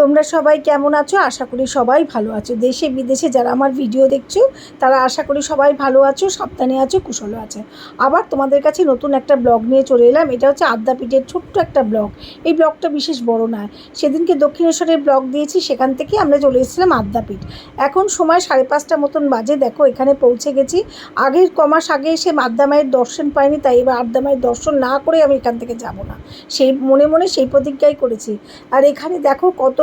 তোমরা সবাই কেমন আছো? আশা করি সবাই ভালো আছো। দেশে বিদেশে যারা আমার ভিডিও দেখছ, তারা আশা করি সবাই ভালো আছো, সাবধানে আছো কুশল আছে। আবার তোমাদের কাছে নতুন একটা ব্লগ নিয়ে চলে এলাম। এটা হচ্ছে আদ্যাপীঠের ছোট্ট একটা ব্লগ। এই ব্লগটা বিশেষ বড় নয়। সেদিনকে দক্ষিণেশ্বরের ব্লগ দিয়েছি, সেখান থেকে আমরা চলে এসেছিলাম আদ্যাপীঠ। এখন সময় সাড়ে পাঁচটা মতন বাজে। দেখো, এখানে পৌঁছে গেছি। আগের কমাস আগে এসে আদ্যা মায়ের দর্শন পাইনি, তাই এবার আদ্যা মায়ের দর্শন না করে আমি এখান থেকে যাব না। সেই, মনে মনে সেই প্রতিজ্ঞাই করেছি। আর এখানে দেখো কত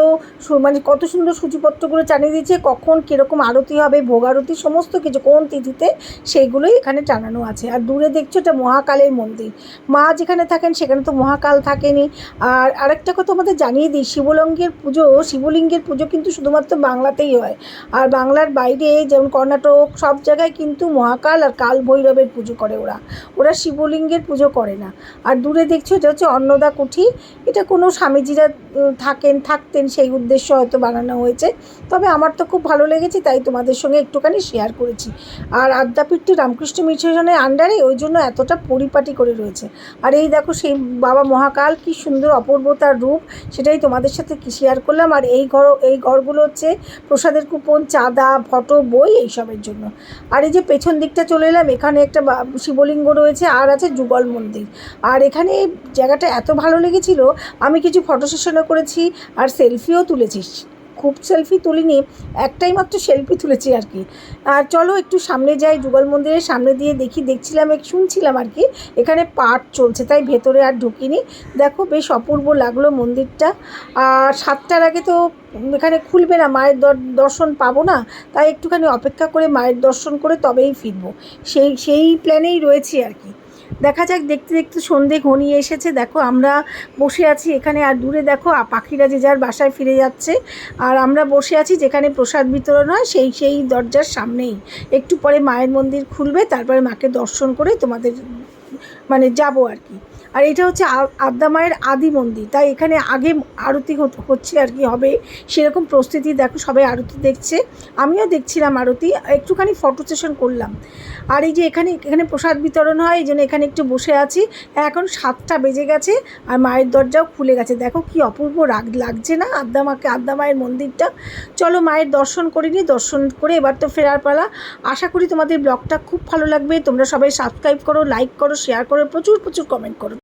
মানে কত সুন্দর সূচিপত্রগুলো টানিয়ে দিয়েছে, কখন কীরকম আরতি হবে ভোগ আরতি সমস্ত কিছু, কোন তিথিতে সেইগুলোই এখানে টানানো আছে। আর দূরে দেখছ এটা মহাকালের মন্দির। মা যেখানে থাকেন সেখানে তো মহাকাল থাকেনি। আর আরেকটা কথা আমাদের জানিয়ে দিই, শিবলিঙ্গের পুজো শিবলিঙ্গের পুজো কিন্তু শুধুমাত্র বাংলাতেই হয়। আর বাংলার বাইরে যেমন কর্ণাটক, সব জায়গায় কিন্তু মহাকাল আর কাল ভৈরবের পুজো করে ওরা। ওরা শিবলিঙ্গের পুজো করে না। আর দূরে দেখছ এটা হচ্ছে অন্নদা কুঠি এটা কোনো স্বামীজিরা থাকেন, থাকতেন সেই উদ্দেশ্য হয়তো বানানো হয়েছে। তবে আমার তো খুব ভালো লেগেছে, তাই তোমাদের সঙ্গে একটুখানি শেয়ার করেছি। আর আদ্যাপীঠটি রামকৃষ্ণ মিশনের আন্ডারে ওই জন্য এতটা পরিপাটি করে রয়েছে। আর এই দেখো সেই বাবা মহাকাল, কি সুন্দর অপূর্বতার রূপ, সেটাই তোমাদের সাথে কি শেয়ার করলাম। আর এই ঘর, এই ঘরগুলো হচ্ছে প্রসাদের কুপন, চাঁদা, ফটো, বই এইসবের জন্য। আর এই যে পেছন দিকটা চলে এলাম, এখানে একটা শিবলিঙ্গ রয়েছে, আর আছে যুগল মন্দির। আর এখানে জায়গাটা এত ভালো লেগেছিল, আমি কিছু ফটো সেশনও করেছি, আর সেলফিও তুলেছিস। খুব সেলফি তুলিনি, একটাই মাত্র সেলফি তুলেছি আর কি। আর চলো একটু সামনে যাই যুগল মন্দিরের সামনে দিয়ে দেখি, দেখছিলাম এক, শুনছিলাম আর কি, এখানে পাঠ চলছে, তাই ভেতরে আর ঢুকিনি। দেখো বেশ অপূর্ব লাগল মন্দিরটা। আর সাতটার আগে তো এখানে খুলবে না, মায়ের দর্শন পাবো না, তাই একটুখানি অপেক্ষা করে মায়ের দর্শন করে তবেই ফিরবো। সেই সেই প্ল্যানেই রয়েছি আর কি। দেখা যাক, দেখতে দেখতে সন্ধে ঘনিয়ে এসেছে। দেখো, আমরা বসে আছি এখানে, আর দূরে দেখো পাখিরা যে যার বাসায় ফিরে যাচ্ছে। আর আমরা বসে আছি যেখানে প্রসাদ বিতরণ হয়, সেই সেই দরজার সামনেই। একটু পরে মায়ের মন্দির খুলবে, তারপরে মাকে দর্শন করে তোমাদের মানে যাব আর কি। আর এটা হচ্ছে আদ্যা মায়ের আদি মন্দির। তাই এখানে আগে আরতি হচ্ছে আর কি, হবে। সেরকম প্রস্তুতি দেখো, সবাই আরতি দেখছে। আমিও দেখছিলাম আরতি, একটুখানি ফটো সেশন করলাম। আর এই যে এখানে এখানে প্রসাদ বিতরণ হয়, এই জন্য এখানে একটু বসে আছি। এখন সাতটা বেজে গেছে, আর মায়ের দরজাও খুলে গেছে। দেখো কি অপূর্ব রাগ লাগছে না আদ্যা মাকে আদ্যা মায়ের মন্দিরটা? চলো মায়ের দর্শন করিনি দর্শন করে এবার তো ফেরার পালা। আশা করি তোমাদের ব্লগটা খুব ভালো লাগবে। তোমরা সবাই সাবস্ক্রাইব করো লাইক করো শেয়ার করো, প্রচুর প্রচুর কমেন্ট করো।